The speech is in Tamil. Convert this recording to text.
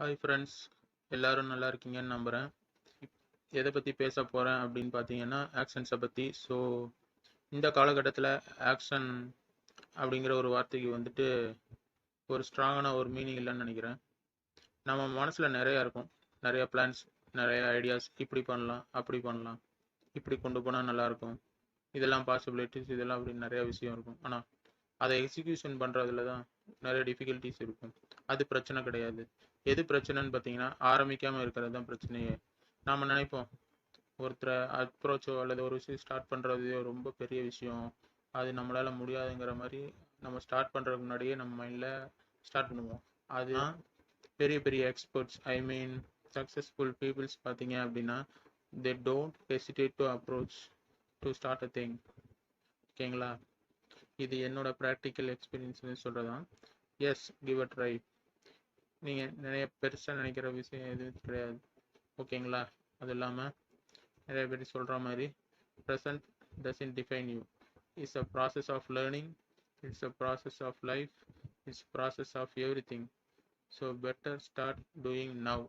ஹாய் ஃப்ரெண்ட்ஸ் எல்லாரும் நல்லா இருக்கீங்கன்னு நம்புகிறேன் எதை பற்றி பேச போகிறேன் அப்படின்னு பார்த்தீங்கன்னா ஆக்ஷன்ஸை பற்றி ஸோ இந்த காலகட்டத்தில் ஆக்ஷன் அப்படிங்கிற ஒரு வார்த்தைக்கு வந்துட்டு ஒரு ஸ்ட்ராங்கான ஒரு மீனிங் இல்லைன்னு நினைக்கிறேன். நம்ம மனசில் நிறையா இருக்கும். நிறைய பிளான்ஸ் நிறைய ஐடியாஸ் இப்படி பண்ணலாம் அப்படி பண்ணலாம். இப்படி கொண்டு போனால் நல்லாயிருக்கும் இதெல்லாம் பாசிபிலிட்டிஸ் இதெல்லாம் அப்படி நிறைய விஷயம் இருக்கும். ஆனால் அதை எக்ஸிக்யூஷன் பண்ணுறதுல தான் நிறைய டிஃபிகல்ட்டிஸ் இருக்கும். அது பிரச்சனை கிடையாது. எது பிரச்சனைன்னு பார்த்தீங்கன்னா ஆரம்பிக்காமல் இருக்கிறது தான் பிரச்சனையே. நாம் நினைப்போம் ஒருத்தரை அப்ரோச்சோ அல்லது ஒரு விஷயம் ஸ்டார்ட் பண்ணுறது ரொம்ப பெரிய விஷயம். அது நம்மளால் முடியாதுங்கிற மாதிரி நம்ம ஸ்டார்ட் பண்ணுறதுக்கு முன்னாடியே நம்ம மைண்டில் ஸ்டார்ட் பண்ணுவோம். அதுதான் பெரிய பெரிய experts I mean successful peoples பார்த்தீங்க அப்படின்னா they don't hesitate to approach to start a thing ஓகேங்களா? இது என்னோட ப்ராக்டிக்கல் எக்ஸ்பீரியன்ஸ் சொல்கிறதான் எஸ் கிவ் அ ட்ரை நீங்கள் நிறைய பெருசாக நினைக்கிற விஷயம் எதுவும் கிடையாது ஓகேங்களா அது இல்லாமல் நிறைய பேர் சொல்கிற மாதிரி present doesn't define you it's a process of learning it's a process of life it's process of everything so better start doing now